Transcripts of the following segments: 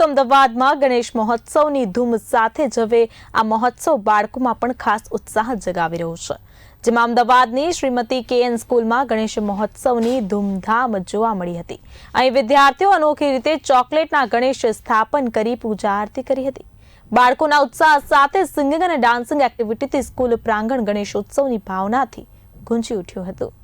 તો અમદાવાદમાં ગણેશ મહોત્સવની ધૂમ સાથે જ હવે આ મહોત્સવ બાળકોમાં પણ ખાસ ઉત્સાહ જગાવી રહ્યો છે. જેમાં અમદાવાદની શ્રીમતી કે એન સ્કૂલમાં ગણેશ મહોત્સવની ધૂમધામ જોવા મળી હતી. અહીં વિદ્યાર્થીઓ અનોખી રીતે ચોકલેટના ગણેશ સ્થાપન કરી પૂજા આરતી કરી હતી. બાળકોના ઉત્સાહ સાથે સિંગિંગ અને ડાન્સિંગ એક્ટિવિટીથી સ્કૂલ પ્રાંગણ ગણેશોત્સવની ભાવનાથી ગુંજી ઉઠ્યું હતું.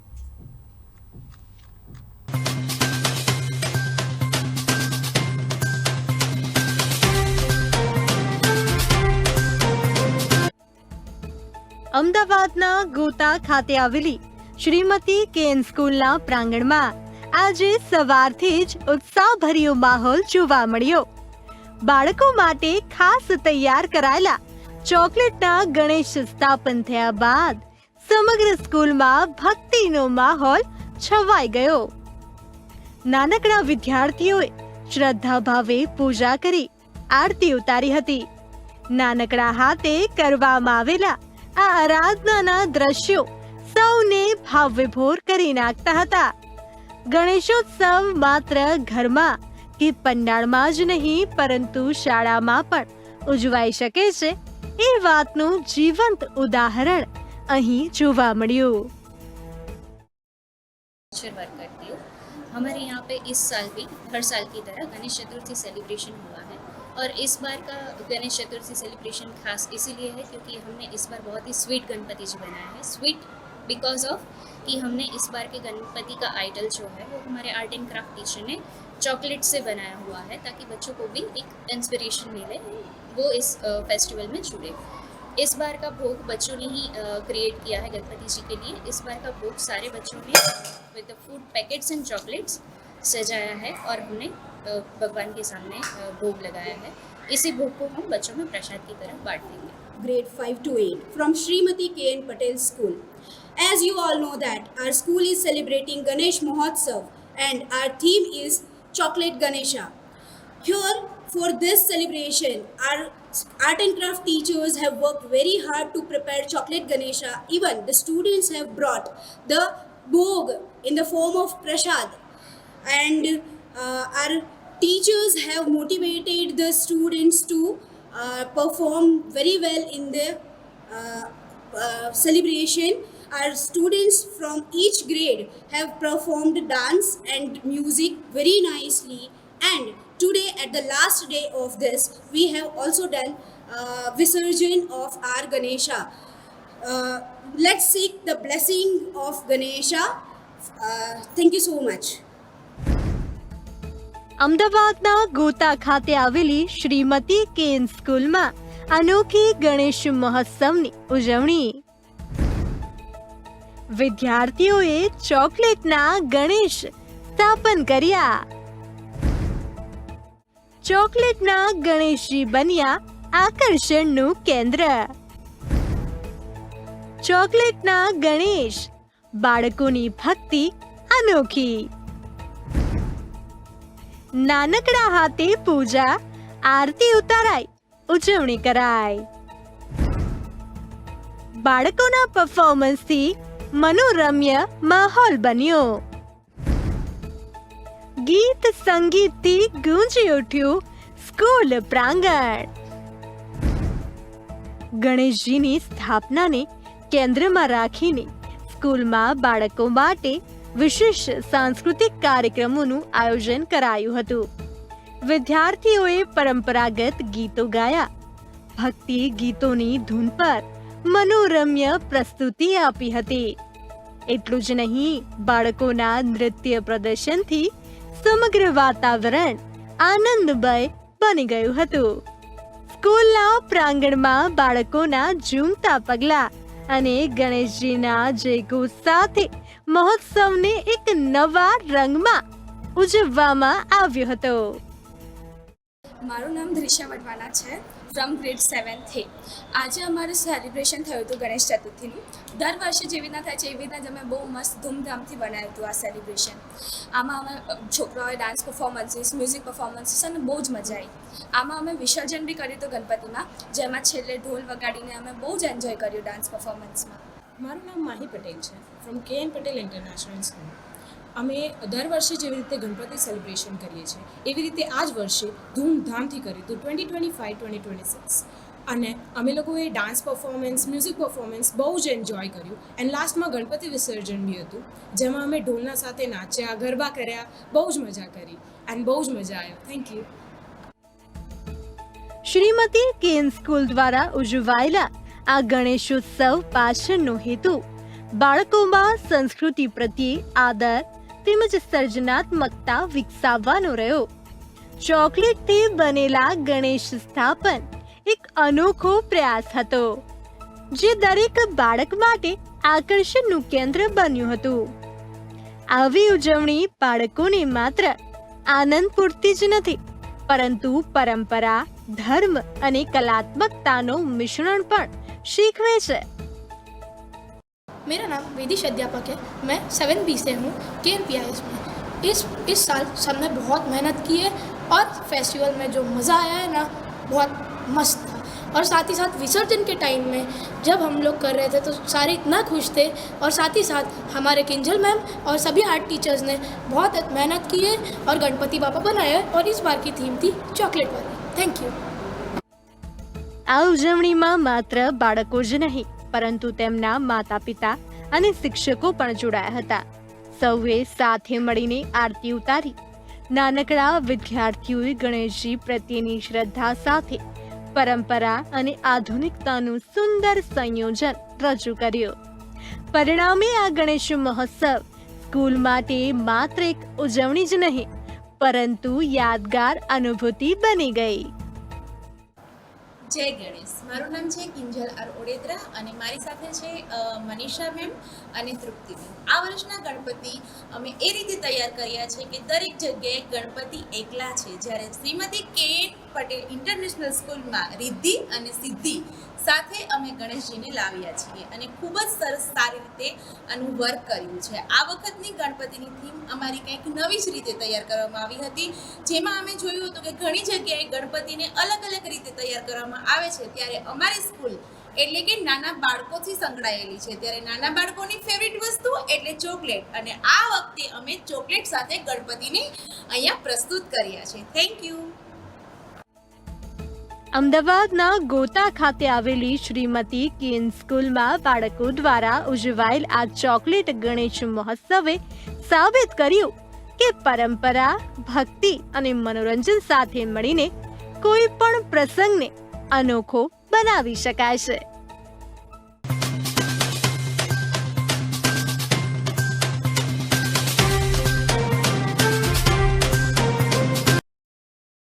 અમદાવાદના ગોતા ખાતે આવેલી શ્રીમતી કેન સ્કૂલના પ્રાંગણમાં આજે સવારથી જ ઉત્સાહભર્યો માહોલ જોવા મળ્યો. બાળકો માટે ખાસ તૈયાર કરાયેલા ચોકલેટના ગણેશ સ્થાપન થયા બાદ સમગ્ર સ્કૂલમાં ભક્તિનો માહોલ છવાઈ ગયો. નાનકડા વિદ્યાર્થીઓએ શ્રદ્ધા ભાવે પૂજા કરી, આરતી ઉતારી હતી. નાનકડા હાથે કરવામાં આવેલા આ આરાધનાના દ્રશ્યો સૌને ભાવવિભોર કરી નાખતા હતા ગણેશોત્સવ માત્ર ઘરમાં કે પંડાળમાં જ નહીં પરંતુ શાળામાં પણ ઉજવાઈ શકે છે એ વાતનું જીવંત ઉદાહરણ અહીં જોવા મળ્યું अक्षर वर्क करती हूँ हमारे यहाँ पे इस साल भी हर साल की तरह गणेश चतुर्थी सेलिब्रेशन हुआ है और इस बार का गणेश चतुर्थी सेलिब्रेशन खास इसीलिए है क्योंकि हमने इस बार बहुत ही स्वीट गणपति जी बनाया है। स्वीट बिकॉज़ ऑफ़ कि हमने इस बार के गणपति का आइडल जो है, वो हमारे आर्ट एंड क्राफ्ट टीचर ने चॉकलेट से बनाया हुआ है ताकि बच्चों को भी एक इंस्पिरेशन मिले, वो इस फेस्टिवल में जुड़े। इस बार का भोग बच्चों ने ही क्रिएट किया है गणपति जी के लिए। इस बार का भोग सारे बच्चों ने with food packets and chocolates सजाया है और हमने भगवान के सामने अ, भोग लगाया है इसी भोग को हम बच्चों में प्रसाद की तरह बांट देंगे grade 5 to 8 from Srimati K.N. Patel School. As you all know that our school is celebrating Ganesh Mahotsav and our theme is Chocolate Ganesha. Here for this celebration our art and craft teachers have worked very hard to prepare chocolate Ganesha. Even the students have brought the bhog in the form of prasad and uh, our teachers have motivated the students to uh, perform very well in the uh, uh, celebration. Our students from each grade have performed dance and music very nicely. And today at the last day of this we have also done uh, visarjan of our ganesha. Uh, let's seek the blessing of ganesha. Uh, thank you so much અમદાવાદના ગોતા ખાતે આવેલી Shrimati can સ્કૂલમાં અનોખી ગણેશ મહોત્સવની ઉજવણી. વિદ્યાર્થીઓએ ચોકલેટના ગણેશ સ્થાપન કર્યા. ચોકલેટના ગણેશજી બન્યા આકર્ષણનું કેન્દ્ર. ચોકલેટના ગણેશ બાળકોની ભક્તિ અનોખી. નાનકડા હાથે પૂજા, આરતી ઉતારાઈ ઉજવણી કરાય. બાળકોના પરફોર્મન્સથી મનોરમ્ય માહોલ બન્યો. ગીત સંગીતથી ગુંજી ઉઠ્યું સ્કૂલ પ્રાંગણ. ગણેશજીની સ્થાપનાને કેન્દ્રમાં રાખીને સ્કૂલમાં બાળકો માટે વિશેષ સાંસ્કૃતિક કાર્યક્રમોનું આયોજન કરાયું હતું. વિદ્યાર્થીઓએ પરંપરાગત ગીતો ગાયા. ભક્તિ ગીતોની ધૂન પર મનોરમ્ય પ્રસ્તુતિ આપી હતી. એટલું જ નહીં, બાળકોના નૃત્ય પ્રદર્શનથી સમગ્ર વાતાવરણ આનંદમય બની ગયું હતું. સ્કૂલના પ્રાંગણમાં બાળકોના ઝૂમતા પગલા અને ગણેશજીના જયઘોષ સાથે મહોત્સવને એક નવા રંગમાં ઉજવવામાં આવ્યો હતો. મારું નામ ધ્રિશા વટવાના છે ફ્રોમ ગ્રેડ સેવન્થથી આજે અમારું સેલિબ્રેશન થયું હતું ગણેશ ચતુર્થીનું. દર વર્ષે જેવી રીતના થાય છે, એવી રીતના જ અમે બહુ મસ્ત ધૂમધામથી બનાવ્યું હતું આ સેલિબ્રેશન આમાં અમે છોકરાઓએ ડાન્સ પરફોર્મન્સીસ મ્યુઝિક પરફોર્મન્સીસ અને બહુ જ મજા આવી. આમાં અમે વિસર્જન બી કર્યું હતું ગણપતિમાં, જેમાં છેલ્લે ઢોલ વગાડીને અમે બહુ જ એન્જોય કર્યું ડાન્સ પરફોર્મન્સમાં મારું નામ માહી પટેલ છે ફ્રોમ કે એન પટેલ ઇન્ટરનેશનલ સ્કૂલ અમે દર વર્ષે જેવી રીતે ગણપતિ સેલિબ્રેશન કરીએ છીએ, એવી રીતે આ જ વર્ષે ધૂમધામથી કર્યું હતું twenty twenty five twenty twenty six અને અમે લોકોએ ડાન્સ પરફોર્મન્સ મ્યુઝિક પરફોર્મન્સ બહુ જ એન્જોય કર્યું. એન્ડ લાસ્ટમાં ગણપતિ વિસર્જન બી હતું, જેમાં અમે ઢોલના સાથે નાચ્યા, ગરબા કર્યા, બહુ જ મજા કરી. એન્ડ બહુ જ મજા આવ્યો. થેન્ક યુ શ્રીમતી કેન સ્કૂલ દ્વારા ઉજવાયેલા આ ગણેશોત્સવ પાછળનો હેતુ. બાળકોમાં સંસ્કૃતિ પ્રત્યે આદર તેમજ સર્જનાત્મકતા વિકસાવવાનો રહ્યો. ચોકલેટથી બનેલા ગણેશ સ્થાપન એક અનોખો પ્રયાસ હતો, જે દરેક બાળક માટે આકર્ષણનું કેન્દ્ર બન્યું હતું. આવી ઉજવણી બાળકોને માત્ર આનંદ પૂરતી જ નથી, પરંતુ પરંપરા, ધર્મ અને કલાત્મકતાનું મિશ્રણ પણ શીખવે છે मेरा नाम वेदिश अध्यापक है मैं सेवन बी से हूँ के एन पी आई एस में इस इस साल सबने बहुत मेहनत की है और फेस्टिवल में जो मज़ा आया है ना बहुत मस्त था और साथ ही साथ विसर्जन के टाइम में जब हम लोग कर रहे थे तो सारे इतना खुश थे और साथ ही साथ हमारे किंजल मैम और सभी आर्ट टीचर्स ने बहुत मेहनत की है और गणपति पापा बनाए हैं और इस बार की थीम थी चॉकलेट वाली थैंक यू આ ઉજવણીમાં માત્ર બાળકો જ નહીં, પરંતુ તેમના માતા પિતા અને શિક્ષકો પણ જોડાયા હતા. સૌએ સાથે મળીને આરતી ઉતારી. નાનકડા વિદ્યાર્થીઓએ ગણેશજી પ્રત્યેની શ્રદ્ધા સાથે પરંપરા અને આધુનિકતાનું સુંદર સંયોજન રજૂ કર્યું. પરિણામે આ ગણેશ મહોત્સવ સ્કૂલ માટે માત્ર એક ઉજવણી જ નહીં, પરંતુ યાદગાર અનુભૂતિ બની ગઈ. જય ગણેશ. મારું નામ છે કિંજલ આર ઓડેદરા અને મારી સાથે છે મનીષા મેમ અને તૃપ્તિ મેમ. આ વર્ષના ગણપતિ અમે એ રીતે તૈયાર કર્યા છે કે દરેક જગ્યાએ ગણપતિ એકલા છે. જ્યારે શ્રીમતી કે પટેલ ઇન્ટરનેશનલ સ્કૂલમાં રિદ્ધિ અને સિદ્ધિ સાથે અમે ગણેશજીને લાવ્યા છીએ અને ખૂબ જ સરસ સારી રીતે આનું વર્ક કર્યું છે. આ વખતની ગણપતિની થીમ અમારી કંઈક નવી જ રીતે તૈયાર કરવામાં આવી હતી. જેમાં અમે જોયું હતું કે ઘણી જગ્યાએ ગણપતિને અલગ અલગ રીતે તૈયાર કરવામાં આવે છે ત્યારે અમારી સ્કૂલ એટલે કે નાના બાળકોથી સંકળાયેલી છે. ત્યારે નાના બાળકોની ફેવરિટ વસ્તુ એટલે ચોકલેટ અને આ વખતે અમે ચોકલેટ સાથે ગણપતિને અહીંયા પ્રસ્તુત કર્યા છે. થેન્ક યુ અમદાવાદના ગોતા ખાતે આવેલી શ્રીમતી કેન સ્કૂલમાં બાળકો દ્વારા ઉજવાયેલ આ ચોકલેટ ગણેશ મહોત્સવે સાબિત કર્યું કે પરંપરા, ભક્તિ અને મનોરંજન સાથે મળીને કોઈ પણ પ્રસંગને અનોખો બનાવી શકાય છે.